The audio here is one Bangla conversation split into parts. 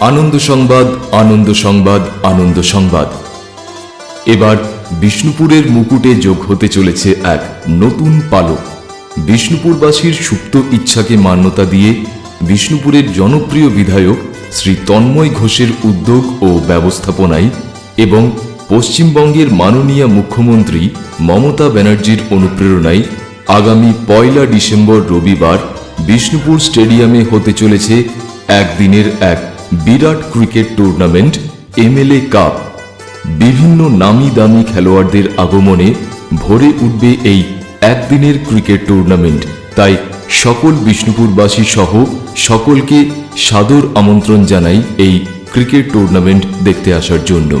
আনন্দ সংবাদ আনন্দ সংবাদ আনন্দ সংবাদ। এবার বিষ্ণুপুরের মুকুটে যোগ হতে চলেছে এক নতুন পালক। বিষ্ণুপুরবাসীর সুপ্ত ইচ্ছাকে মান্যতা দিয়ে বিষ্ণুপুরের জনপ্রিয় বিধায়ক শ্রী তন্ময় ঘোষের উদ্যোগ ও ব্যবস্থাপনায় এবং পশ্চিমবঙ্গের মাননীয় মুখ্যমন্ত্রী মমতা ব্যানার্জির অনুপ্রেরণায় আগামী পয়লা ডিসেম্বর রবিবার বিষ্ণুপুর স্টেডিয়ামে হতে চলেছে একদিনের এক বিরাট ক্রিকেট টুর্নামেন্ট এমএলএ কাপ। বিভিন্ন নামি দামি খেলোয়াড়দের আগমনে ভরে উঠবে এই একদিনের ক্রিকেট টুর্নামেন্ট। তাই সকল বিষ্ণুপুরবাসী সহ সকলকে সাদর আমন্ত্রণ জানাই এই ক্রিকেট টুর্নামেন্ট দেখতে আসার জন্য।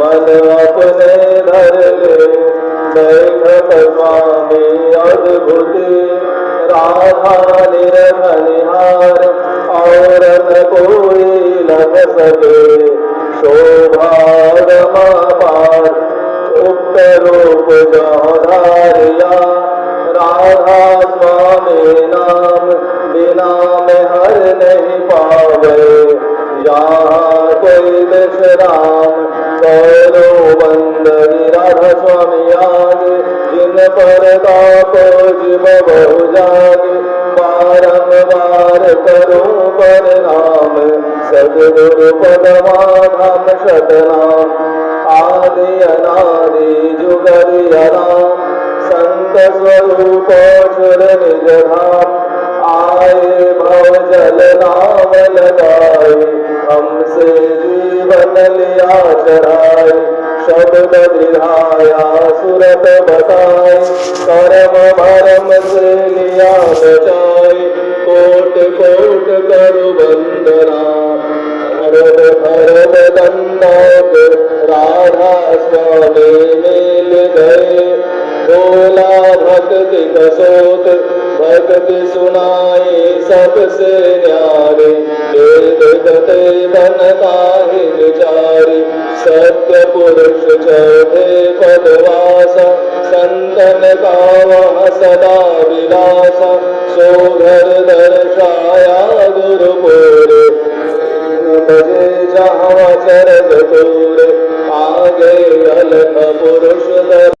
मन अपने धर ले बैठक स्वामी अद्भुति राधा निरनिहार और न कोई लग सके शोभा पार उक्त रूप जौधारिया राधा स्वामी नाम बिना में हर नहीं पावे विश्राम करो बंदगी राधा स्वामी आगे जिन पर तापो बहु जागे बारंबार करूँ परिणाम सदगुरु पदमाधाम शतनाम आदि अनादि जुगरिया राम संत स्वरूप सुर निज धाम आए भव जल नाम लगाए। हमसे जीवन लिया चराए शब्द दिलाया सुरत बताए कर्म भरम से लिया बचाए, कोट कोट करु वंदना। भरत भरत दंडक राधा स्वामी बोला भक्ति कसोत भक्ति सुनाई सबसे न्यारे वेद गते बनता ही विचारी। सत्य पुरुष चौथे पदवास, संतन का वह सदा विलास। सोघर दर्शाया गुरुपुर बजे जहाँ चरग दूर आगे अलख पुरुष दर